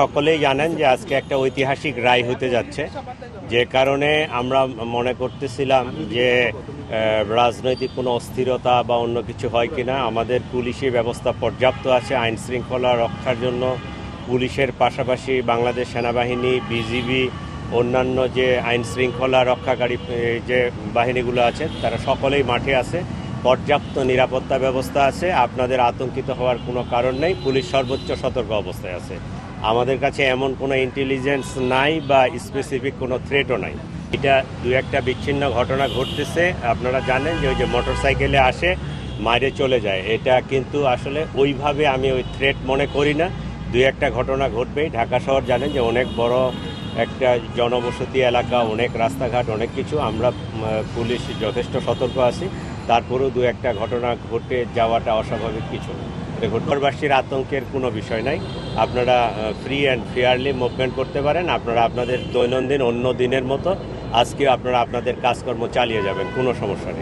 সকলেই জানেন যে আজকে একটা ঐতিহাসিক রায় হতে যাচ্ছে। যে কারণে আমরা মনে করতেছিলাম যে রাজনৈতিক কোনো অস্থিরতা বা অন্য কিছু হয় কিনা, আমাদের পুলিশি ব্যবস্থা পর্যাপ্ত আছে, আইন শৃঙ্খলা রক্ষার জন্য। পুলিশের পাশাপাশি বাংলাদেশ সেনাবাহিনী, বিজিবি, অন্যান্য যে আইন শৃঙ্খলা রক্ষাকারী যে বাহিনীগুলো আছে, তারা সকলেই মাঠে আছে। পর্যাপ্ত নিরাপত্তা ব্যবস্থা আছে। আপনাদের আতঙ্কিত হওয়ার কোনো কারণ নেই। পুলিশ সর্বোচ্চ সতর্ক অবস্থায় আছে। আমাদের কাছে এমন কোনো ইন্টেলিজেন্স নাই বা স্পেসিফিক কোনো থ্রেটও নাই। এটা দু একটা বিচ্ছিন্ন ঘটনা ঘটতেছে। আপনারা জানেন যে ওই যে মোটর সাইকেলে আসে, মারে চলে যায়। এটা কিন্তু আসলে ওইভাবে আমি ওই থ্রেট মনে করি না। দু একটা ঘটনা ঘটবেই। ঢাকা শহর জানেন যে অনেক বড় একটা জনবসতি এলাকা, অনেক রাস্তাঘাট, অনেক কিছু। আমরা পুলিশ যথেষ্ট সতর্ক আছি। তারপরেও দু একটা ঘটনা ঘটে যাওয়াটা অস্বাভাবিক কিছু। ঘটবাসীর আতঙ্কের কোনো বিষয় নাই। আপনারা ফ্রি অ্যান্ড ফেয়ারলি মুভমেন্ট করতে পারেন। আপনারা আপনাদের দৈনন্দিন অন্য দিনের মতো আজকে আপনারা আপনাদের কাজকর্ম চালিয়ে যাবেন, কোনো সমস্যা নেই।